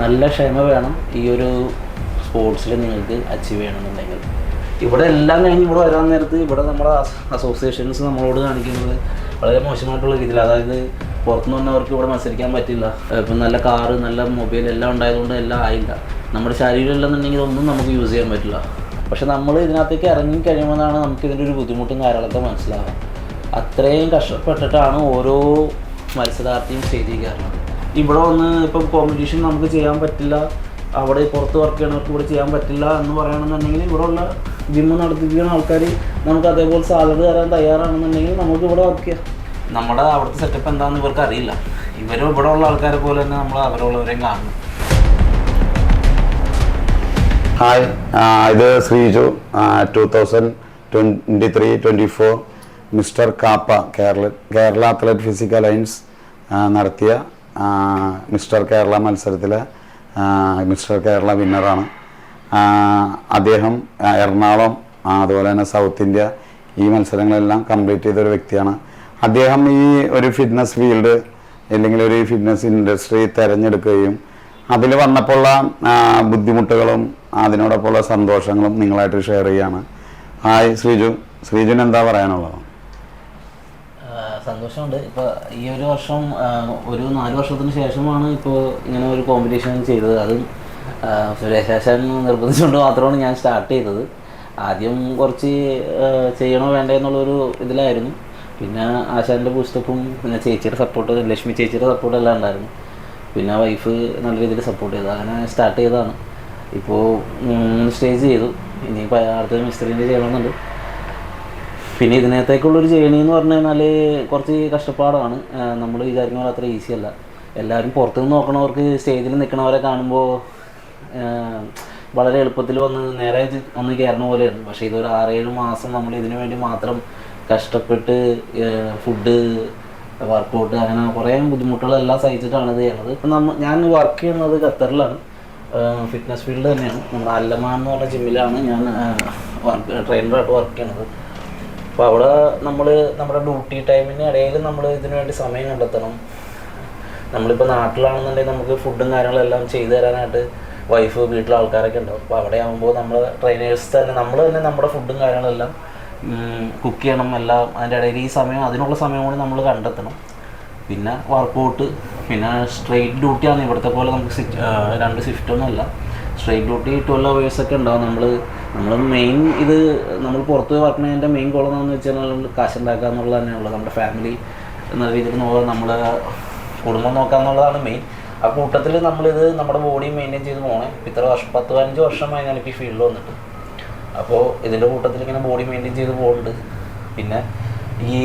നല്ല ക്ഷമ വേണം ഈ ഒരു സ്പോർട്സിൽ നിങ്ങൾക്ക് അച്ചീവ് ചെയ്യണമെന്നുണ്ടെങ്കിൽ. ഇവിടെ എല്ലാം കഴിഞ്ഞ് ഇവിടെ വരാൻ നേരത്ത് ഇവിടെ നമ്മുടെ അസോസിയേഷൻസ് നമ്മളോട് കാണിക്കുന്നത് വളരെ മോശമായിട്ടുള്ള രീതിയിൽ അതായത് പുറത്തുനിന്ന് വന്നവർക്ക് ഇവിടെ മത്സരിക്കാൻ പറ്റില്ല. ഇപ്പം നല്ല കാറ് നല്ല മൊബൈൽ എല്ലാം ഉണ്ടായതുകൊണ്ട് എല്ലാം ആയില്ല. നമ്മുടെ ശരീരം ഇല്ലെന്നുണ്ടെങ്കിൽ ഒന്നും നമുക്ക് യൂസ് ചെയ്യാൻ പറ്റില്ല. പക്ഷെ നമ്മൾ ഇതിനകത്തേക്ക് ഇറങ്ങി കഴിയുമ്പോഴാണ് നമുക്ക് ഇതിന്റെ ഒരു ബുദ്ധിമുട്ടും കാര്യങ്ങളൊക്കെ മനസ്സിലാവുക. അത്രയും കഷ്ടപ്പെട്ടിട്ടാണ് ഓരോ മത്സരാർത്ഥിയും കയറുന്നത് ഇവിടെ വന്ന് ഇപ്പം കോമ്പറ്റീഷൻ നമുക്ക് ചെയ്യാൻ പറ്റില്ല. അവിടെ പുറത്ത് വർക്ക് ചെയ്യണവർക്ക് ഇവിടെ ചെയ്യാൻ പറ്റില്ല എന്ന് പറയുകയാണെന്നുണ്ടെങ്കിൽ ഇവിടെ ഉള്ള ജിമ്മ് നടത്തിപ്പിക്കുന്ന ആൾക്കാർ നമുക്ക് അതേപോലെ സാലറി തരാൻ തയ്യാറാണെന്നുണ്ടെങ്കിൽ നമുക്ക് ഇവിടെ വർക്ക് ചെയ്യാം. നമ്മുടെ അവിടുത്തെ സെറ്റപ്പ് എന്താണെന്ന് ഇവർക്ക് അറിയില്ല. ഇവരും ഇവിടെ ഉള്ള ആൾക്കാരെ പോലെ തന്നെ നമ്മൾ അവരുള്ളവരെയും കാണുന്നു ഹായ് ഇത് Sreeju two thousand twenty three twenty four mister KAAPA Kerala Kerala athlete physical alliance നടത്തിയ മിസ്റ്റർ കേരള മത്സരത്തിൽ മിസ്റ്റർ കേരള വിന്നറാണ്. അദ്ദേഹം എറണാകുളം അതുപോലെ തന്നെ സൗത്ത് ഇന്ത്യ ഈ മത്സരങ്ങളെല്ലാം കംപ്ലീറ്റ് ചെയ്ത ഒരു വ്യക്തിയാണ്. അദ്ദേഹം ഈ ഒരു ഫിറ്റ്നസ് ഫീൽഡ് അല്ലെങ്കിൽ ഒരു ഫിറ്റ്നസ് ഇൻഡസ്ട്രി തിരഞ്ഞെടുക്കുകയും അതിൽ വന്നപ്പോഴുള്ള ബുദ്ധിമുട്ടുകളും അതിനോടൊപ്പമുള്ള സന്തോഷങ്ങളും നിങ്ങളായിട്ട് ഷെയർ ചെയ്യാണ് ഹായ് ശ്രീജു. ശ്രീജുന് എന്താ പറയാനുള്ളത്? സന്തോഷമുണ്ട്. ഇപ്പോൾ ഈ ഒരു വർഷം ഒരു നാല് വർഷത്തിന് ശേഷമാണ് ഇപ്പോൾ ഇങ്ങനെ ഒരു കോമ്പറ്റീഷൻ ചെയ്തത്. അതും ആശാൻ നിർബന്ധിച്ചുകൊണ്ട് മാത്രമാണ് ഞാൻ സ്റ്റാർട്ട് ചെയ്തത്. ആദ്യം കുറച്ച് ചെയ്യണോ വേണ്ടേ എന്നുള്ളൊരു ഇതിലായിരുന്നു. പിന്നെ ആശാന്റെ പുസ്തകവും പിന്നെ ചേച്ചിയുടെ സപ്പോർട്ട് ലക്ഷ്മി ചേച്ചിയുടെ സപ്പോർട്ട് എല്ലാം ഉണ്ടായിരുന്നു. പിന്നെ വൈഫ് നല്ല രീതിയിൽ സപ്പോർട്ട് ചെയ്തു. അങ്ങനെ സ്റ്റാർട്ട് ചെയ്തതാണ്. ഇപ്പോൾ മൂന്ന് സ്റ്റേജ് ചെയ്തു. ഇനിയിപ്പോൾ അടുത്ത മിസ്റ്ററിന്റെ ചെയ്യണമെന്നുണ്ട് പിന്നെ ഇതിനകത്തേക്കുള്ളൊരു ജേണി എന്ന് പറഞ്ഞു കഴിഞ്ഞാൽ കുറച്ച് കഷ്ടപ്പാടാണ്. നമ്മൾ വിചാരിക്കുന്ന പോലെ അത്ര ഈസി അല്ല. എല്ലാവരും പുറത്തു നിന്ന് നോക്കണവർക്ക് സ്റ്റേജിൽ നിൽക്കണവരെ കാണുമ്പോൾ വളരെ എളുപ്പത്തിൽ വന്ന് നേരെ ഒന്ന് കയറുന്ന പോലെയാണ്. പക്ഷേ ഇതൊരു ആറേഴ് മാസം നമ്മൾ ഇതിനു വേണ്ടി മാത്രം കഷ്ടപ്പെട്ട് ഫുഡ് വർക്കൗട്ട് അങ്ങനെ കുറേ ബുദ്ധിമുട്ടുകളെല്ലാം സഹിച്ചിട്ടാണ് ഇത് ചെയ്യുന്നത്. ഇപ്പം നമ്മൾ ഞാൻ വർക്ക് ചെയ്യുന്നത് ഖത്തറിലാണ്. ഫിറ്റ്നസ് ഫീൽഡ് തന്നെയാണ്. നമ്മുടെ അല്ലമാൻ എന്ന് പറഞ്ഞ ജിമ്മിലാണ് ഞാൻ വർക്ക് ട്രെയിനറായിട്ട് വർക്ക് ചെയ്യണത് അപ്പോൾ അവിടെ നമ്മൾ നമ്മുടെ ഡ്യൂട്ടി ടൈമിന് ഇടയിൽ നമ്മൾ ഇതിനു വേണ്ടി സമയം കണ്ടെത്തണം. നമ്മളിപ്പോൾ നാട്ടിലാണെന്നുണ്ടെങ്കിൽ നമുക്ക് ഫുഡും കാര്യങ്ങളെല്ലാം ചെയ്തു തരാനായിട്ട് വൈഫ് വീട്ടിലെ ആൾക്കാരൊക്കെ ഉണ്ടാവും. അപ്പോൾ അവിടെ ആകുമ്പോൾ നമ്മൾ ട്രെയിനേഴ്സ് തന്നെ നമ്മൾ തന്നെ നമ്മുടെ ഫുഡും കാര്യങ്ങളെല്ലാം കുക്ക് ചെയ്യണം. എല്ലാം അതിന്റെ ഇടയിൽ ഈ സമയം അതിനുള്ള സമയം കൂടി നമ്മൾ കണ്ടെത്തണം. പിന്നെ വർക്കൗട്ട് പിന്നെ സ്ട്രെയിറ്റ് ഡ്യൂട്ടിയാണ് ഇവിടുത്തെ പോലെ നമുക്ക് രണ്ട് ഷിഫ്റ്റൊന്നും അല്ല സ്ട്രെയിറ്റ് ഡ്യൂട്ടി ട്വൽവ് അവേഴ്സൊക്കെ ഉണ്ടാവും നമ്മൾ നമ്മൾ മെയിൻ ഇത് നമ്മൾ പുറത്ത് പോയി വർക്ക് ചെയ്യുന്നതിന്റെ മെയിൻ ഗോൾ എന്താണെന്ന് വെച്ചാൽ കാശ് ഉണ്ടാക്കുക എന്നുള്ളത് തന്നെയുള്ളത് നമ്മുടെ ഫാമിലി എന്ന രീതിയിൽ നോക്കുക നമ്മൾ കുടുംബം നോക്കുക എന്നുള്ളതാണ് മെയിൻ ആ കൂട്ടത്തിൽ നമ്മളിത് നമ്മുടെ ബോഡി മെയിന്റെയിൻ ചെയ്ത് പോകണേ ഇത്ര വർഷം പത്ത് പതിനഞ്ച് വർഷമായി ഞാനിപ്പോൾ ഈ ഫീൽഡിൽ വന്നിട്ട്. അപ്പോൾ ഇതിന്റെ കൂട്ടത്തിൽ ഇങ്ങനെ ബോഡി മെയിന്റെയിൻ ചെയ്ത് പോകുന്നുണ്ട് പിന്നെ ഈ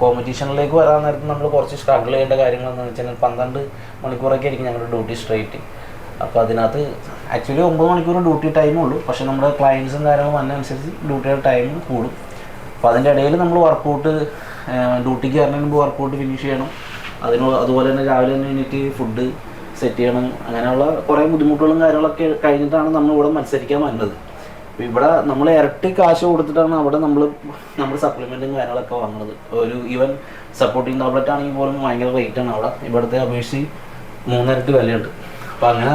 കോമ്പറ്റീഷനിലേക്ക് വരാൻ നേരത്ത് നമ്മൾ കുറച്ച് സ്ട്രഗിൾ ചെയ്യേണ്ട കാര്യങ്ങൾ വെച്ചാൽ പന്ത്രണ്ട് മണിക്കൂറൊക്കെ ആയിരിക്കും ഞങ്ങളുടെ ഡ്യൂട്ടി സ്ട്രൈറ്റ് അപ്പോൾ അതിനകത്ത് ആക്ച്വലി ഒമ്പത് മണിക്കൂർ ഡ്യൂട്ടി ടൈമേ ഉള്ളൂ. പക്ഷേ നമ്മുടെ ക്ലയൻസും കാര്യങ്ങളും വന്നതനുസരിച്ച് ഡ്യൂട്ടിയുടെ ടൈം കൂടും. അപ്പോൾ അതിന്റെ ഇടയിൽ നമ്മൾ വർക്കൗട്ട് ഡ്യൂട്ടിക്ക് വരുന്നതിന് മുമ്പ് വർക്കൗട്ട് ഫിനിഷ് ചെയ്യണം. അതിന് അതുപോലെ തന്നെ രാവിലെ തന്നെ എണീറ്റ് ഫുഡ് സെറ്റ് ചെയ്യണം. അങ്ങനെയുള്ള കുറേ ബുദ്ധിമുട്ടുകളും കാര്യങ്ങളൊക്കെ കഴിഞ്ഞിട്ടാണ് നമ്മൾ ഇവിടെ മത്സരിക്കാൻ വന്നത്. അപ്പോൾ ഇവിടെ നമ്മൾ ഇരട്ടി കാശ് കൊടുത്തിട്ടാണ് അവിടെ നമ്മൾ നമ്മൾ സപ്ലിമെന്റും കാര്യങ്ങളൊക്കെ വാങ്ങുന്നത്. ഒരു ഈവൻ സപ്പോർട്ടിങ് ടാബ്ലറ്റ് ആണെങ്കിൽ പോലും ഭയങ്കര റേറ്റ് ആണ് അവിടെ. ഇവിടുത്തെ അപേക്ഷിച്ച് മൂന്നിരട്ടി വിലയുണ്ട്. അപ്പം അങ്ങനെ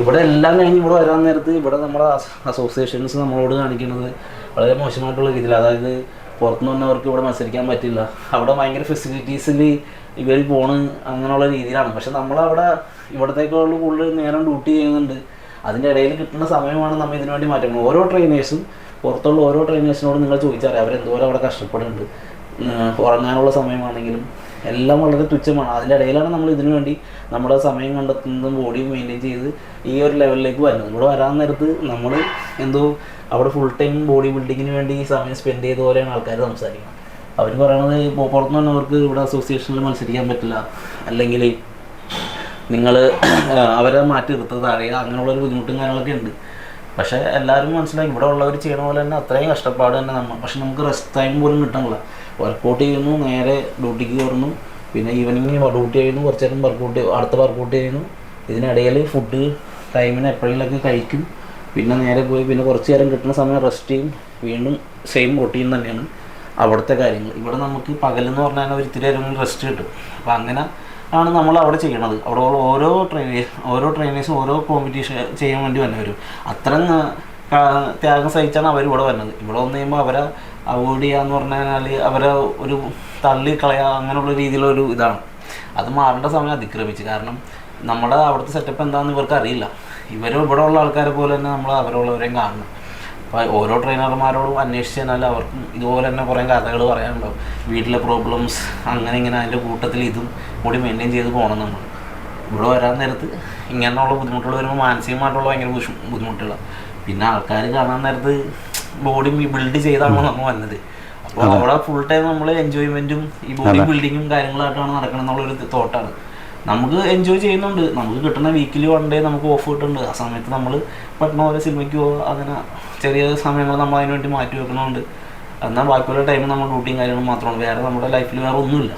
ഇവിടെ എല്ലാം കഴിഞ്ഞ് ഇവിടെ വരാൻ നേരത്ത് ഇവിടെ നമ്മുടെ അസോസിയേഷൻസ് നമ്മളോട് കാണിക്കുന്നത് വളരെ മോശമായിട്ടുള്ള രീതിയിൽ അതായത് പുറത്തുനിന്ന് വന്നവർക്ക് ഇവിടെ മത്സരിക്കാൻ പറ്റില്ല. അവിടെ ഭയങ്കര ഫെസിലിറ്റീസിൽ ഇവർ പോണ് അങ്ങനെയുള്ള രീതിയിലാണ്. പക്ഷെ നമ്മളവിടെ ഇവിടത്തേക്കുള്ള കൂടുതൽ നേരം ഡ്യൂട്ടി ചെയ്യുന്നുണ്ട്. അതിന്റെ ഇടയിൽ കിട്ടുന്ന സമയമാണ് നമ്മൾ ഇതിനു വേണ്ടി മാറ്റുന്നത് ഓരോ ട്രെയിനേഴ്സും പുറത്തുള്ള ഓരോ ട്രെയിനേഴ്സിനോട് നിങ്ങൾ ചോദിച്ചറിയാം അവരെന്തോരം അവിടെ കഷ്ടപ്പെടുന്നുണ്ട്. ഉറങ്ങാനുള്ള സമയമാണെങ്കിലും എല്ലാം വളരെ തുച്ഛമാണ്. അതിന്റെ ഇടയിലാണ് നമ്മൾ ഇതിനു വേണ്ടി നമ്മുടെ സമയം കണ്ടെത്തുന്നതും ബോഡി മെയിന്റെയിൻ ചെയ്ത് ഈ ഒരു ലെവലിലേക്ക് വരുന്നത്. ഇവിടെ വരാൻ നേരത്ത് നമ്മൾ എന്തോ അവിടെ ഫുൾ ടൈം ബോഡി ബിൽഡിങ്ങിന് വേണ്ടി സമയം സ്പെൻഡ് ചെയ്ത പോലെയാണ് ആൾക്കാർ സംസാരിക്കുന്നത്. അവർ പറയണത് ഇപ്പോൾ പുറത്തുനിന്ന് വന്നവർക്ക് ഇവിടെ അസോസിയേഷനിൽ മത്സരിക്കാൻ പറ്റില്ല. അല്ലെങ്കിൽ നിങ്ങൾ അവരെ മാറ്റി നിർത്തത് അറിയുക അങ്ങനെയുള്ളൊരു ബുദ്ധിമുട്ടും കാര്യങ്ങളൊക്കെ ഉണ്ട്. പക്ഷേ എല്ലാവരും മനസ്സിലാക്കി ഇവിടെ ഉള്ളവർ ചെയ്യണ പോലെ തന്നെ അത്രയും കഷ്ടപ്പാട് തന്നെ നമ്മൾ പക്ഷെ നമുക്ക് റെസ്റ്റ് ടൈം പോലും കിട്ടണില്ല വർക്കൗട്ട് ചെയ്യുന്നു നേരെ ഡ്യൂട്ടിക്ക് കയറുന്നു. പിന്നെ ഈവനിങ് ഡ്യൂട്ടി ചെയ്യുന്നു കുറച്ച് നേരം വർക്കൗട്ട് അടുത്ത വർക്കൗട്ട് ചെയ്യുന്നു. ഇതിനിടയിൽ ഫുഡ് ടൈമിന് എപ്പോഴെങ്കിലൊക്കെ കഴിക്കും. പിന്നെ നേരെ പോയി പിന്നെ കുറച്ച് നേരം കിട്ടുന്ന സമയം റെസ്റ്റ് ചെയ്യും. വീണ്ടും സെയിം റൊട്ടീൻ തന്നെയാണ് അവിടുത്തെ കാര്യങ്ങൾ. ഇവിടെ നമുക്ക് പകലെന്ന് പറഞ്ഞാൽ ഒരു ഇത്തിരി നേരം റെസ്റ്റ് കിട്ടും. അപ്പോൾ അങ്ങനെ ആണ് നമ്മൾ അവിടെ ചെയ്യണത്. അവിടെ ഓരോ ട്രെയിനേഴ്സ് ഓരോ ട്രെയിനേഴ്സും ഓരോ കോമ്പറ്റീഷൻ ചെയ്യാൻ വേണ്ടി വന്നവരും. അത്രയും ആ, ത്യാഗം സഹിച്ചാണ് അവർ ഇവിടെ വരുന്നത് ഇവിടെ വന്നു കഴിയുമ്പോൾ അവരെ അവോയ്ഡ് ചെയ്യാന്ന് പറഞ്ഞു കഴിഞ്ഞാൽ അവരെ ഒരു തള്ളി കളയുക അങ്ങനെയുള്ള രീതിയിലൊരു ഇതാണ്. അത് മാറേണ്ട സമയം അതിക്രമിച്ചു. കാരണം നമ്മുടെ അവിടുത്തെ സെറ്റപ്പ് എന്താണെന്ന് ഇവർക്ക് അറിയില്ല. ഇവരും ഇവിടെ ഉള്ള ആൾക്കാരെ പോലെ തന്നെ നമ്മൾ അവരുള്ളവരെയും കാണണം. അപ്പോൾ ഓരോ ട്രെയിനർമാരോടും അന്വേഷിച്ച് കഴിഞ്ഞാൽ അവർക്കും ഇതുപോലെ തന്നെ കുറേ കഥകൾ പറയാനുണ്ടാവും. വീട്ടിലെ പ്രോബ്ലംസ് അങ്ങനെ ഇങ്ങനെ അതിന്റെ കൂട്ടത്തിൽ ഇതും കൂടി മെയിന്റെയിൻ ചെയ്ത് പോകണം നമ്മൾ ഇവിടെ വരാൻ നേരത്ത് ഇങ്ങനെയുള്ള ബുദ്ധിമുട്ടുകൾ വരുമ്പോൾ മാനസികമായിട്ടുള്ള ഭയങ്കര ബുദ്ധിമുട്ടുകളാണ് പിന്നെ ആൾക്കാർ കാണാൻ നേരത്ത് ബോഡി ബിൽഡ് ചെയ്താണ് നമ്മൾ വന്നത്. അപ്പോൾ അവിടെ ഫുൾ ടൈം നമ്മൾ എൻജോയ്മെന്റും ഈ ബോഡി ബിൽഡിങ്ങും കാര്യങ്ങളായിട്ടാണ് നടക്കണം എന്നുള്ളൊരു തോട്ടാണ് നമുക്ക് എൻജോയ് ചെയ്യുന്നുണ്ട്. നമുക്ക് കിട്ടുന്ന വീക്കിലി വൺ ഡേ നമുക്ക് ഓഫ് കിട്ടുന്നുണ്ട്. ആ സമയത്ത് നമ്മൾ പെട്ടെന്ന് ഓരോ സിനിമയ്ക്ക് പോകുക അങ്ങനെ ചെറിയ സമയങ്ങൾ നമ്മൾ അതിന് വേണ്ടി മാറ്റി വെക്കുന്നുണ്ട് എന്നാൽ ബാക്കിയുള്ള ടൈം നമ്മൾ ഡ്യൂട്ടിയും കാര്യങ്ങളും മാത്രമാണ്. വേറെ നമ്മുടെ ലൈഫിൽ വേറെ ഒന്നുമില്ല.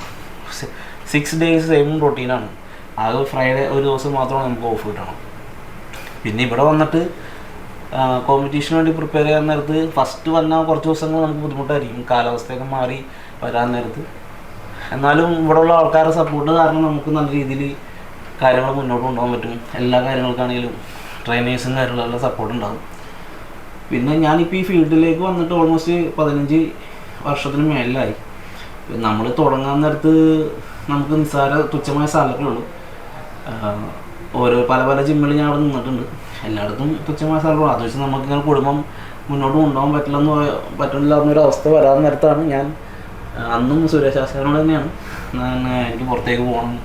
സിക്സ് ഡേയ്സ് സെയിം റൊട്ടീനാണ് ആകെ ഫ്രൈഡേ ഒരു ദിവസം മാത്രമാണ് നമുക്ക് ഓഫ് കിട്ടണം പിന്നെ ഇവിടെ വന്നിട്ട് കോമ്പറ്റീഷന് വേണ്ടി പ്രിപ്പയർ ചെയ്യാൻ നേരത്ത് ഫസ്റ്റ് വന്ന കുറച്ച് ദിവസങ്ങൾ നമുക്ക് ബുദ്ധിമുട്ടായിരിക്കും. കാലാവസ്ഥയൊക്കെ മാറി വരാൻ നേരത്ത്. എന്നാലും ഇവിടെയുള്ള ആൾക്കാരുടെ സപ്പോർട്ട് കാരണം നമുക്ക് നല്ല രീതിയിൽ കാര്യങ്ങൾ മുന്നോട്ട് കൊണ്ടുപോകാൻ പറ്റും. എല്ലാ കാര്യങ്ങൾക്കാണെങ്കിലും ട്രെയിനേഴ്സും കാര്യങ്ങളെല്ലാം സപ്പോർട്ട് ഉണ്ടാകും. പിന്നെ ഞാനിപ്പോൾ ഈ ഫീൽഡിലേക്ക് വന്നിട്ട് ഓൾമോസ്റ്റ് പതിനഞ്ച് വർഷത്തിന് മേലായി നമ്മൾ തുടങ്ങാൻ നേരത്ത് നമുക്ക് നിസ്സാര തുച്ഛമായ സാലറി ഓരോ പല പല ജിമ്മിൽ ഞാൻ അവിടെ നിന്നിട്ടുണ്ട്. എല്ലായിടത്തും തുച്ഛമായ സാലറി അത് വെച്ച് നമുക്ക് ഇങ്ങനെ കുടുംബം മുന്നോട്ട് കൊണ്ടുപോകാൻ പറ്റില്ലെന്ന് പറ- പറ്റില്ല എന്നൊരു അവസ്ഥ വരാൻ നേരത്താണ് ഞാൻ അന്നും സുരേഷ് ശാസ്ത്രനോട് തന്നെയാണ്. എനിക്ക് പുറത്തേക്ക് പോകണം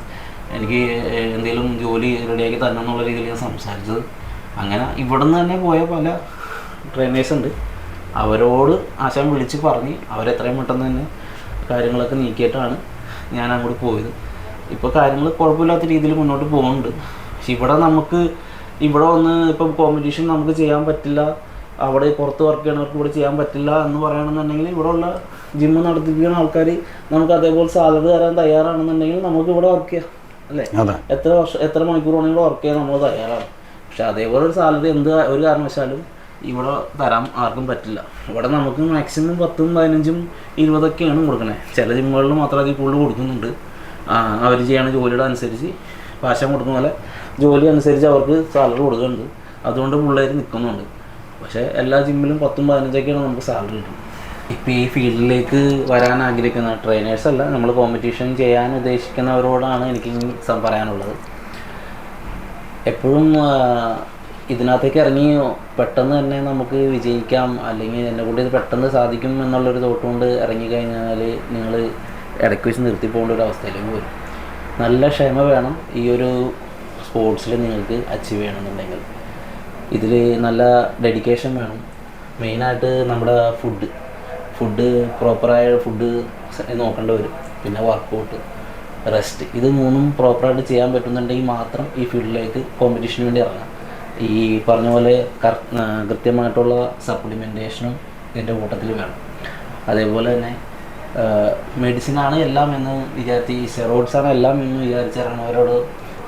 എനിക്ക് എന്തെങ്കിലും ജോലി റെഡിയാക്കി തരണം എന്നുള്ള രീതിയിൽ ഞാൻ സംസാരിച്ചത്. അങ്ങനെ ഇവിടെ നിന്ന് തന്നെ പോയ പല ട്രെയിനേഴ്സ് ഉണ്ട്. അവരോട് ആശാൻ വിളിച്ച് പറഞ്ഞ് അവരെത്രയും പെട്ടെന്ന് തന്നെ കാര്യങ്ങളൊക്കെ നീക്കിയിട്ടാണ് ഞാൻ അങ്ങോട്ട് പോയത്. ഇപ്പോൾ കാര്യങ്ങൾ കുഴപ്പമില്ലാത്ത രീതിയിൽ മുന്നോട്ട് പോകുന്നുണ്ട്. പക്ഷെ ഇവിടെ നമുക്ക് ഇവിടെ വന്ന് ഇപ്പം കോമ്പറ്റീഷൻ നമുക്ക് ചെയ്യാൻ പറ്റില്ല. അവിടെ പുറത്ത് വർക്ക് ചെയ്യണവർക്ക് ഇവിടെ ചെയ്യാൻ പറ്റില്ല എന്ന് പറയുകയാണെന്നുണ്ടെങ്കിൽ ഇവിടെ ഉള്ള ജിമ്മ് നടത്തിപ്പിക്കുന്ന ആൾക്കാർ നമുക്ക് അതേപോലെ സാലറി തരാൻ തയ്യാറാണെന്നുണ്ടെങ്കിൽ നമുക്ക് ഇവിടെ വർക്ക് ചെയ്യാം. അല്ലേ? എത്ര വർഷം എത്ര മണിക്കൂർ വേണമെങ്കിലും വർക്ക് ചെയ്യാൻ നമ്മൾ തയ്യാറാണ്. പക്ഷെ അതേപോലെ ഒരു സാലറി എന്ത് ഒരു കാരണവശാലും ഇവിടെ തരാൻ ആർക്കും പറ്റില്ല. ഇവിടെ നമുക്ക് മാക്സിമം പത്തും പതിനഞ്ചും ഇരുപതൊക്കെയാണ് കൊടുക്കണേ. ചില ജിമ്മുകളിൽ മാത്രം അതിൽ കൂടുതൽ കൊടുക്കുന്നുണ്ട്. അവർ ചെയ്യണ ജോലിയുടെ അനുസരിച്ച് പാശം കൊടുക്കുന്ന പോലെ. ജോലി അനുസരിച്ച് അവർക്ക് സാലറി കൊടുക്കുന്നുണ്ട്. അതുകൊണ്ട് പിള്ളേർ നിൽക്കുന്നുണ്ട് പക്ഷേ എല്ലാ ജിമ്മിലും പത്തും പതിനഞ്ചൊക്കെയാണ് നമുക്ക് സാലറി കിട്ടുന്നത് ഇപ്പോൾ ഈ ഫീൽഡിലേക്ക് വരാൻ ആഗ്രഹിക്കുന്ന ട്രെയിനേഴ്സ് അല്ല നമ്മൾ കോമ്പറ്റീഷൻ ചെയ്യാൻ ഉദ്ദേശിക്കുന്നവരോടാണ് എനിക്ക് പറയാനുള്ളത്. എപ്പോഴും ഇതിനകത്തേക്ക് ഇറങ്ങി പെട്ടെന്ന് തന്നെ നമുക്ക് വിജയിക്കാം അല്ലെങ്കിൽ എന്നെ കൊണ്ട് ഇത് പെട്ടെന്ന് സാധിക്കും എന്നുള്ളൊരു തോട്ട് കൊണ്ട് ഇറങ്ങി കഴിഞ്ഞാൽ നിങ്ങൾ ഇടയ്ക്ക് വെച്ച് നിർത്തി പോകേണ്ട ഒരു അവസ്ഥയിലേക്ക് വരും നല്ല ക്ഷമ വേണം. ഈ ഒരു സ്പോർട്സിൽ നിങ്ങൾക്ക് അച്ചീവ് ചെയ്യണമെന്നുണ്ടെങ്കിൽ ഇതിൽ നല്ല ഡെഡിക്കേഷൻ വേണം. മെയിനായിട്ട് നമ്മുടെ ഫുഡ് ഫുഡ് പ്രോപ്പറായ ഫുഡ് നോക്കേണ്ടി വരും. പിന്നെ വർക്കൗട്ട് റെസ്റ്റ് ഇത് മൂന്നും പ്രോപ്പറായിട്ട് ചെയ്യാൻ പറ്റുന്നുണ്ടെങ്കിൽ മാത്രം ഈ ഫീൽഡിലേക്ക് കോമ്പറ്റീഷന് വേണ്ടി ഇറങ്ങാം. ഈ പറഞ്ഞ പോലെ കൃത്യമായിട്ടുള്ള സപ്ലിമെന്റേഷനും ഇതിന്റെ കൂട്ടത്തിൽ വേണം. അതേപോലെ തന്നെ മെഡിസിനാണ് എല്ലാം എന്ന് വിചാരിച്ച് ഈ സെറോയിഡ്സാണ് എല്ലാം എന്ന് വിചാരിച്ചിറങ്ങുന്നവരോട്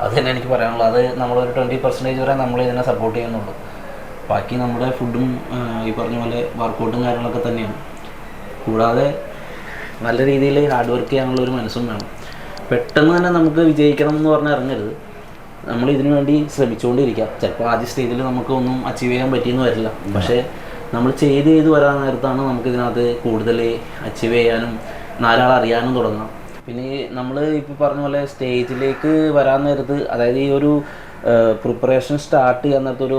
അത് തന്നെ എനിക്ക് പറയാനുള്ളൂ അത് നമ്മളൊരു ട്വന്റി പെർസെന്റേജ് വരെ നമ്മൾ ഇതിനെ സപ്പോർട്ട് ചെയ്യുന്നുള്ളൂ. ബാക്കി നമ്മുടെ ഫുഡും ഈ പറഞ്ഞ പോലെ വർക്കൗട്ടും കാര്യങ്ങളൊക്കെ തന്നെയാണ്. കൂടാതെ നല്ല രീതിയിൽ ഹാർഡ് വർക്ക് ചെയ്യാനുള്ള ഒരു മനസ്സും വേണം. പെട്ടെന്ന് തന്നെ നമുക്ക് വിജയിക്കണം എന്ന് പറഞ്ഞ് ഇറങ്ങരുത്. നമ്മൾ ഇതിനു വേണ്ടി ശ്രമിച്ചുകൊണ്ടിരിക്കാം. ചിലപ്പോൾ ആദ്യ സ്റ്റേജിൽ നമുക്ക് ഒന്നും അച്ചീവ് ചെയ്യാൻ പറ്റിയെന്ന് വരില്ല. പക്ഷേ നമ്മൾ ചെയ്ത് ചെയ്ത് വരാൻ നേരത്താണ് നമുക്ക് ഇതിനകത്ത് കൂടുതൽ അച്ചീവ് ചെയ്യാനും നാലാൾ അറിയാനും തുടങ്ങാം. പിന്നെ നമ്മൾ ഇപ്പോൾ പറഞ്ഞ പോലെ സ്റ്റേജിലേക്ക് വരാൻ നേരത്ത് അതായത് ഈ ഒരു പ്രിപ്പറേഷൻ സ്റ്റാർട്ട് ചെയ്യാൻ നേരത്ത് ഒരു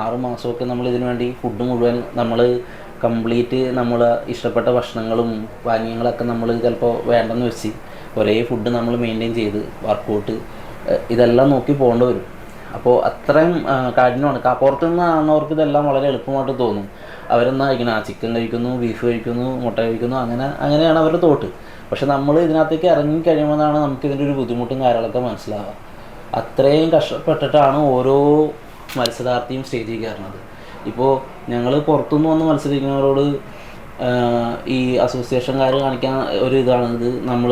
ആറ് മാസമൊക്കെ നമ്മൾ ഇതിനു വേണ്ടി ഫുഡ് മുഴുവൻ നമ്മൾ കംപ്ലീറ്റ് നമ്മൾ ഇഷ്ടപ്പെട്ട ഭക്ഷണങ്ങളും പാനീയങ്ങളൊക്കെ നമ്മൾ ചിലപ്പോൾ വേണ്ടെന്ന് വെച്ച് ഒരേ ഫുഡ് നമ്മൾ മെയിന്റെയിൻ ചെയ്ത് വർക്കൗട്ട് ഇതെല്ലാം നോക്കി പോകേണ്ടി വരും. അപ്പോൾ അത്രയും കാഠിന്യമാണ്. പുറത്തു നിന്ന് കാണുന്നവർക്ക് ഇതെല്ലാം വളരെ എളുപ്പമായിട്ട് തോന്നും. അവരെന്നാ കഴിക്കണം? ആ ചിക്കൻ കഴിക്കുന്നു ബീഫ് കഴിക്കുന്നു മുട്ട കഴിക്കുന്നു അങ്ങനെ അങ്ങനെയാണ് അവരുടെ തോട്ട് പക്ഷെ നമ്മൾ ഇതിനകത്തേക്ക് ഇറങ്ങി കഴിയുമ്പോഴാണ് നമുക്ക് ഇതിന്റെ ഒരു ബുദ്ധിമുട്ടും കാര്യങ്ങളൊക്കെ മനസ്സിലാവുക. അത്രയും കഷ്ടപ്പെട്ടിട്ടാണ് ഓരോ മത്സരാർത്ഥിയും സ്റ്റേജിൽ കയറുന്നത്. ഇപ്പോൾ ഞങ്ങൾ പുറത്തുനിന്ന് വന്ന് മത്സരിക്കുന്നവരോട് ഈ അസോസിയേഷൻകാർ കാണിക്കാൻ ഒരു ഇതാണ്. ഇത് നമ്മൾ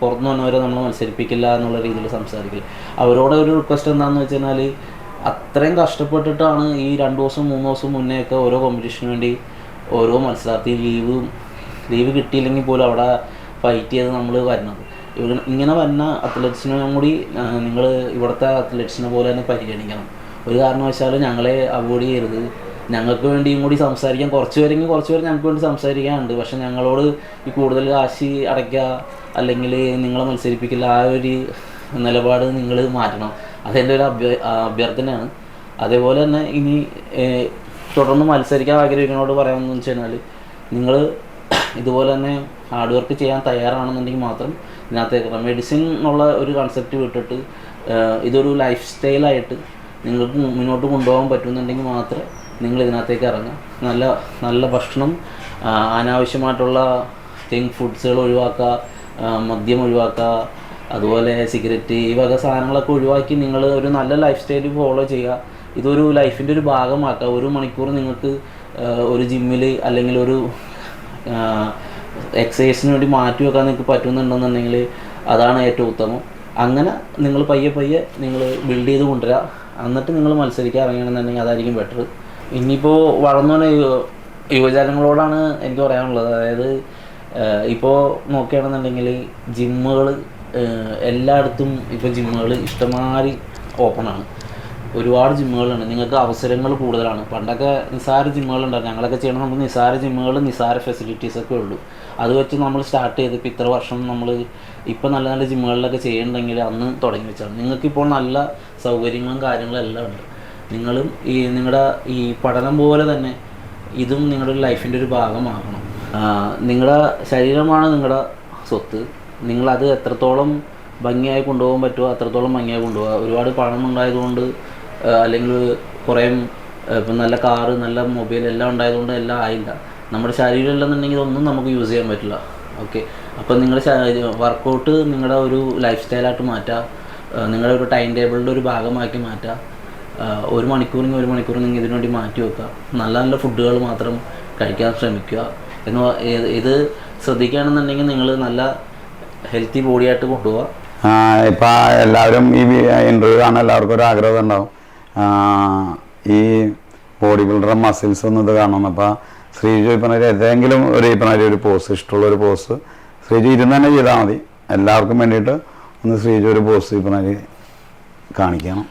പുറത്തുനിന്ന് വന്നവരെ നമ്മൾ മത്സരിപ്പിക്കില്ല എന്നുള്ള രീതിയിൽ സംസാരിക്കില്ല അവരോട് ഒരു റിക്വസ്റ്റ് എന്താണെന്ന് വെച്ച് കഴിഞ്ഞാൽ അത്രയും കഷ്ടപ്പെട്ടിട്ടാണ് ഈ രണ്ട് ദിവസം മൂന്ന് ദിവസം മുന്നേയൊക്കെ ഓരോ കോമ്പറ്റീഷന് വേണ്ടി ഓരോ മത്സരാർത്ഥി ലീവ് ലീവ് കിട്ടിയില്ലെങ്കിൽ പോലും അവിടെ ഫൈറ്റ് ചെയ്ത് നമ്മൾ വരുന്നത് ഇങ്ങനെ വരുന്ന അത്ലറ്റ്സിനും കൂടി നിങ്ങൾ ഇവിടുത്തെ അത്ലറ്റ്സിനെ പോലെ തന്നെ പരിഗണിക്കണം. ഒരു കാരണവശാലും ഞങ്ങളെ അവോയ്ഡ് ചെയ്യരുത്. ഞങ്ങൾക്ക് വേണ്ടിയും കൂടി സംസാരിക്കാൻ കുറച്ച് പേരെങ്കിൽ കുറച്ച് പേര് ഞങ്ങൾക്ക് വേണ്ടി സംസാരിക്കാനുണ്ട്. പക്ഷെ ഞങ്ങളോട് ഈ കൂടുതൽ കാശി അടയ്ക്കുക അല്ലെങ്കിൽ നിങ്ങളെ മത്സരിപ്പിക്കില്ല ആ ഒരു നിലപാട് നിങ്ങൾ മാറ്റണം. അതെന്റെ ഒരു അഭ്യ അഭ്യർത്ഥനയാണ്. അതേപോലെ തന്നെ ഇനി തുടർന്ന് മത്സരിക്കാൻ ആഗ്രഹിക്കുന്നവരോട് പറയാമെന്ന് വെച്ച് കഴിഞ്ഞാൽ നിങ്ങൾ ഇതുപോലെ തന്നെ ഹാർഡ് വർക്ക് ചെയ്യാൻ തയ്യാറാണെന്നുണ്ടെങ്കിൽ മാത്രം ഇതിനകത്തേക്ക് മെഡിസിൻ എന്നുള്ള ഒരു കൺസെപ്റ്റ് വിട്ടിട്ട് ഇതൊരു ലൈഫ് സ്റ്റൈലായിട്ട് നിങ്ങൾക്ക് മുന്നോട്ട് കൊണ്ടുപോകാൻ പറ്റുന്നുണ്ടെങ്കിൽ മാത്രമേ നിങ്ങൾ ഇതിനകത്തേക്ക് ഇറങ്ങുക. നല്ല നല്ല ഭക്ഷണം അനാവശ്യമായിട്ടുള്ള തിങ് ഫുഡ്സുകൾ ഒഴിവാക്കുക മദ്യം ഒഴിവാക്കുക അതുപോലെ സിഗരറ്റ് ഈ വക സാധനങ്ങളൊക്കെ ഒഴിവാക്കി നിങ്ങൾ ഒരു നല്ല ലൈഫ് സ്റ്റൈൽ ഫോളോ ചെയ്യുക. ഇതൊരു ലൈഫിന്റെ ഒരു ഭാഗമാക്കുക. ഒരു മണിക്കൂർ നിങ്ങൾക്ക് ഒരു ജിമ്മിൽ അല്ലെങ്കിൽ ഒരു എക്സസൈസിന് വേണ്ടി മാറ്റി വെക്കാൻ നിങ്ങൾക്ക് പറ്റുന്നുണ്ടെന്നുണ്ടെങ്കിൽ അതാണ് ഏറ്റവും ഉത്തമം. അങ്ങനെ നിങ്ങൾ പയ്യെ പയ്യെ നിങ്ങൾ ബിൽഡ് ചെയ്ത് കൊണ്ടുവരിക എന്നിട്ട് നിങ്ങൾ മത്സരിക്കാൻ ഇറങ്ങണമെന്നുണ്ടെങ്കിൽ അതായിരിക്കും ബെറ്റർ ഇനിയിപ്പോൾ വളർന്നു വന്ന യുവ- യുവജനങ്ങളോടാണ് എനിക്ക് പറയാനുള്ളത്. അതായത് ഇപ്പോൾ നോക്കുകയാണെന്നുണ്ടെങ്കിൽ ജിമ്മുകൾ എല്ലായിടത്തും ഇപ്പോൾ ജിമ്മുകൾ ഇഷ്ടമാതിരി ഓപ്പണാണ് ഒരുപാട് ജിമ്മുകളുണ്ട്. നിങ്ങൾക്ക് അവസരങ്ങൾ കൂടുതലാണ്. പണ്ടൊക്കെ നിസ്സാര ജിമ്മുകളുണ്ടായിരുന്നു ഞങ്ങളൊക്കെ ചെയ്യണം നമുക്ക് നിസ്സാര ജിമ്മുകൾ നിസ്സാര ഫെസിലിറ്റീസ് ഒക്കെ ഉള്ളൂ. അത് വെച്ച് നമ്മൾ സ്റ്റാർട്ട് ചെയ്ത് ഇപ്പോൾ ഇത്ര വർഷം നമ്മൾ ഇപ്പോൾ നല്ല നല്ല ജിമ്മുകളിലൊക്കെ ചെയ്യുന്നുണ്ടെങ്കിൽ അന്ന് തുടങ്ങി വെച്ചാണ് നിങ്ങൾക്കിപ്പോൾ നല്ല സൗകര്യങ്ങളും കാര്യങ്ങളും എല്ലാം ഉണ്ട്. നിങ്ങളും ഈ നിങ്ങളുടെ ഈ പഠനം പോലെ തന്നെ ഇതും നിങ്ങളുടെ ലൈഫിന്റെ ഒരു ഭാഗമാകണം. നിങ്ങളുടെ ശരീരമാണ് നിങ്ങളുടെ സ്വത്ത്. നിങ്ങളത് എത്രത്തോളം ഭംഗിയായി കൊണ്ടുപോകാൻ പറ്റുമോ അത്രത്തോളം ഭംഗിയായി കൊണ്ടുപോകുക ഒരുപാട് പണം ഉണ്ടായതുകൊണ്ട് അല്ലെങ്കിൽ കുറേ ഇപ്പം നല്ല കാറ് നല്ല മൊബൈൽ എല്ലാം ഉണ്ടായതുകൊണ്ട് എല്ലാം ആയില്ല. നമ്മുടെ ശരീരം ഇല്ലെന്നുണ്ടെങ്കിൽ ഒന്നും നമുക്ക് യൂസ് ചെയ്യാൻ പറ്റില്ല. ഓക്കെ. അപ്പം നിങ്ങളുടെ വർക്കൗട്ട് നിങ്ങളുടെ ഒരു ലൈഫ് സ്റ്റൈലായിട്ട് മാറ്റുക നിങ്ങളുടെ ഒരു ടൈം ടേബിളിന്റെ ഒരു ഭാഗമാക്കി മാറ്റുക ഒരു മണിക്കൂറിന് ഒരു മണിക്കൂർ നിങ്ങൾ ഇതിനു വേണ്ടി മാറ്റി വെക്കുക. നല്ല നല്ല ഫുഡുകൾ മാത്രം കഴിക്കാൻ ശ്രമിക്കുക. എന്ന് ഇത് ശ്രദ്ധിക്കുകയാണെന്നുണ്ടെങ്കിൽ നിങ്ങൾ നല്ല ഹെൽത്തി ബോഡിയായിട്ട് കൊണ്ടുപോകുക ഇപ്പം എല്ലാവരും ഈ ഇന്റർവ്യൂ കാണാൻ എല്ലാവർക്കും ഒരു ആഗ്രഹം ഉണ്ടാവും. ഈ ബോഡി ബിൽഡർ മസിൽസ് ഒന്നും ഇത് കാണണം. അപ്പോൾ ശ്രീജു ഇപ്പം ഏതെങ്കിലും ഒരു ഇപ്പം ഒരു പോസ് ഇഷ്ടമുള്ള ഒരു പോസ് ശ്രീജു ഇരുന്ന് തന്നെ ചെയ്താൽ മതി. എല്ലാവർക്കും വേണ്ടിയിട്ട് ഒന്ന് ശ്രീജു ഒരു പോസ് ഇപ്പം കാണിക്കണം.